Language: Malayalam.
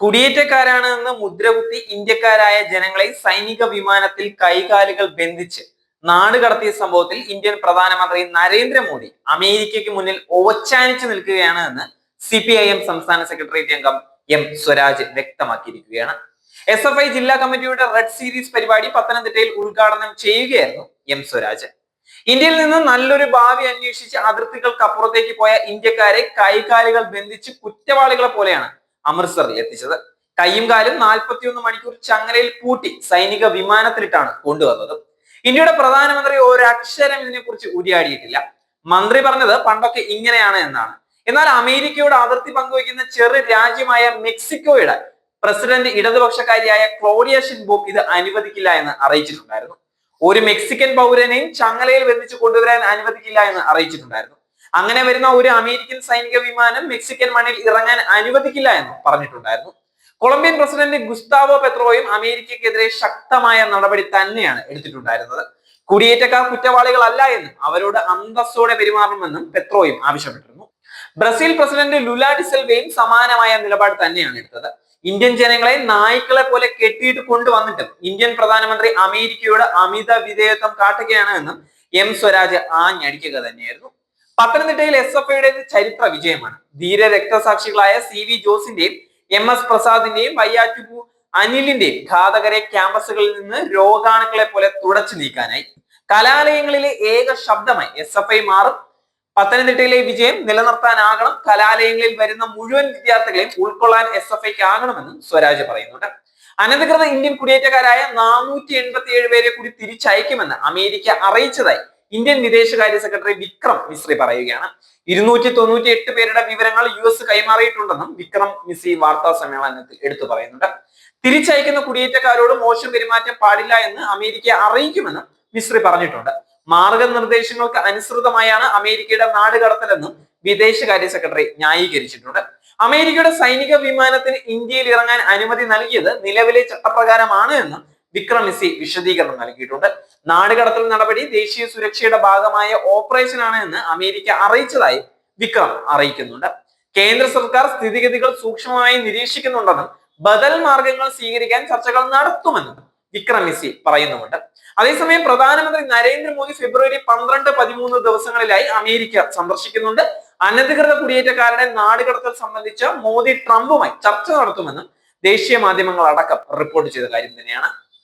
കുടിയേറ്റക്കാരാണ് എന്ന് മുദ്രകുത്തി ഇന്ത്യക്കാരായ ജനങ്ങളെ സൈനിക വിമാനത്തിൽ കൈകാലുകൾ ബന്ധിച്ച് നാട് കടത്തിയ സംഭവത്തിൽ ഇന്ത്യൻ പ്രധാനമന്ത്രി നരേന്ദ്രമോദി അമേരിക്കയ്ക്ക് മുന്നിൽ ഓച്ചാനിച്ചു നിൽക്കുകയാണ് എന്ന് സി പി ഐ എം സംസ്ഥാന സെക്രട്ടേറിയറ്റ് അംഗം എം സ്വരാജ് വ്യക്തമാക്കിയിരിക്കുകയാണ്. എസ് എഫ് ഐ ജില്ലാ കമ്മിറ്റിയുടെ റെഡ് സീരീസ് പരിപാടി പത്തനംതിട്ടയിൽ ഉദ്ഘാടനം ചെയ്യുകയായിരുന്നു എം സ്വരാജ്. ഇന്ത്യയിൽ നിന്ന് നല്ലൊരു ഭാവി അന്വേഷിച്ച് അതിർത്തികൾക്ക് അപ്പുറത്തേക്ക് പോയ ഇന്ത്യക്കാരെ കൈകാലുകൾ ബന്ധിച്ച് കുറ്റവാളികളെ പോലെയാണ് അമൃത്സറിൽ എത്തിച്ചത്. കയ്യും കാലും നാൽപ്പത്തിയൊന്ന് മണിക്കൂർ ചങ്ങലയിൽ പൂട്ടി സൈനിക വിമാനത്തിലിട്ടാണ് കൊണ്ടുവന്നത്. ഇന്ത്യയുടെ പ്രധാനമന്ത്രി ഒരക്ഷരം ഇതിനെക്കുറിച്ച് ഉരിയാടിയിട്ടില്ല മന്ത്രി പറഞ്ഞത് പണ്ടൊക്കെ ഇങ്ങനെയാണ് എന്നാണ്. എന്നാൽ അമേരിക്കയോട് അതിർത്തി പങ്കുവയ്ക്കുന്ന ചെറു രാജ്യമായ മെക്സിക്കോയുടെ പ്രസിഡന്റ് ഇടതുപക്ഷക്കാരിയായ ക്ലോഡിയ ഷിൻബോം ഇത് അനുവദിക്കില്ല എന്ന് അറിയിച്ചിട്ടുണ്ടായിരുന്നു. ഒരു മെക്സിക്കൻ പൗരനെയും ചങ്ങലയിൽ ബന്ധിച്ച് കൊണ്ടുവരാൻ അനുവദിക്കില്ല എന്ന് അറിയിച്ചിട്ടുണ്ടായിരുന്നു. അങ്ങനെ വരുന്ന ഒരു അമേരിക്കൻ സൈനിക വിമാനം മെക്സിക്കൻ മണ്ണിൽ ഇറങ്ങാൻ അനുവദിക്കില്ല എന്ന് പറഞ്ഞിട്ടുണ്ടായിരുന്നു. കൊളംബിയൻ പ്രസിഡന്റ് ഗുസ്താവോ പെത്രോയും അമേരിക്കക്കെതിരെ ശക്തമായ നടപടി തന്നെയാണ് എടുത്തിട്ടുണ്ടായിരുന്നത്. കുടിയേറ്റക്കാർ കുറ്റവാളികളല്ല എന്നും അവരോട് അന്തസ്സോടെ പെരുമാറണമെന്നും പെത്രോയും ആവശ്യപ്പെട്ടിരുന്നു. ബ്രസീൽ പ്രസിഡന്റ് ലുല സെൽവയും സമാനമായ നിലപാട് തന്നെയാണ് എടുത്തത്. ഇന്ത്യൻ ജനങ്ങളെ നായ്ക്കളെ പോലെ കെട്ടിയിട്ട് കൊണ്ടുവന്നിട്ടും ഇന്ത്യൻ പ്രധാനമന്ത്രി അമേരിക്കയോട് അമിത വിധേയത്വം കാട്ടുകയാണ് എന്നും എം സ്വരാജ് ആഞ്ഞടിക്കുക തന്നെയായിരുന്നു. പത്തനംതിട്ടയിൽ എസ് എഫ് ഐയുടെ ചരിത്ര വിജയമാണ്. ധീര രക്തസാക്ഷികളായ സി വി ജോസിന്റെയും എം എസ് പ്രസാദിന്റെയും വയ്യാറ്റുപു അനിലിന്റെയും ഘാതകരെ ക്യാമ്പസുകളിൽ നിന്ന് രോഗാണുക്കളെ പോലെ തുടച്ചു നീക്കാനായി. കലാലയങ്ങളിലെ ഏക ശബ്ദമായി എസ് എഫ് ഐ മാറും. പത്തനംതിട്ടയിലെ വിജയം നിലനിർത്താനാകണം. കലാലയങ്ങളിൽ വരുന്ന മുഴുവൻ വിദ്യാർത്ഥികളെയും ഉൾക്കൊള്ളാൻ എസ് എഫ് ഐക്ക് ആകണമെന്നും സ്വരാജ് പറയുന്നുണ്ട്. അനധികൃത ഇന്ത്യൻ കുടിയേറ്റക്കാരായ നാനൂറ്റി എൺപത്തി ഏഴ് പേരെ കൂടി തിരിച്ചയക്കുമെന്ന് അമേരിക്ക അറിയിച്ചതായി ഇന്ത്യൻ വിദേശകാര്യ സെക്രട്ടറി വിക്രം മിശ്രി പറയുകയാണ്. ഇരുന്നൂറ്റി തൊണ്ണൂറ്റി എട്ട് പേരുടെ വിവരങ്ങൾ യു എസ് കൈമാറിയിട്ടുണ്ടെന്നും വിക്രം മിശ്രി വാർത്താ സമ്മേളനത്തിൽ എടുത്തു പറയുന്നുണ്ട്. തിരിച്ചയക്കുന്ന കുടിയേറ്റക്കാരോട് മോശം പെരുമാറ്റം പാടില്ല എന്ന് അമേരിക്ക അറിയിക്കുമെന്നും മിശ്രി പറഞ്ഞിട്ടുണ്ട്. മാർഗനിർദ്ദേശങ്ങൾക്ക് അനുസൃതമായാണ് അമേരിക്കയുടെ നാട് കടത്തലെന്നും വിദേശകാര്യ സെക്രട്ടറി ന്യായീകരിച്ചിട്ടുണ്ട്. അമേരിക്കയുടെ സൈനിക വിമാനത്തിന് ഇന്ത്യയിൽ ഇറങ്ങാൻ അനുമതി നൽകിയത് നിലവിലെ ചട്ടപ്രകാരമാണ് എന്നും വിക്രം മിസി വിശദീകരണം നൽകിയിട്ടുണ്ട്. നാടുകടത്തൽ നടപടി ദേശീയ സുരക്ഷയുടെ ഭാഗമായ ഓപ്പറേഷൻ ആണ് എന്ന് അമേരിക്ക അറിയിച്ചതായി വിക്രം അറിയിക്കുന്നുണ്ട്. കേന്ദ്ര സർക്കാർ സ്ഥിതിഗതികൾ സൂക്ഷ്മമായി നിരീക്ഷിക്കുന്നുണ്ടെന്നും ബദൽ മാർഗങ്ങൾ സ്വീകരിക്കാൻ ചർച്ചകൾ നടത്തുമെന്നും വിക്രമിസി പറയുന്നുമുണ്ട്. അതേസമയം പ്രധാനമന്ത്രി നരേന്ദ്രമോദി ഫെബ്രുവരി പന്ത്രണ്ട് പതിമൂന്ന് ദിവസങ്ങളിലായി അമേരിക്ക സന്ദർശിക്കുന്നുണ്ട്. അനധികൃത കുടിയേറ്റക്കാരുടെ നാടുകടത്തൽ സംബന്ധിച്ച് മോദി ട്രംപുമായി ചർച്ച നടത്തുമെന്നും ദേശീയ മാധ്യമങ്ങൾ അടക്കം റിപ്പോർട്ട് ചെയ്ത കാര്യം തന്നെയാണ്.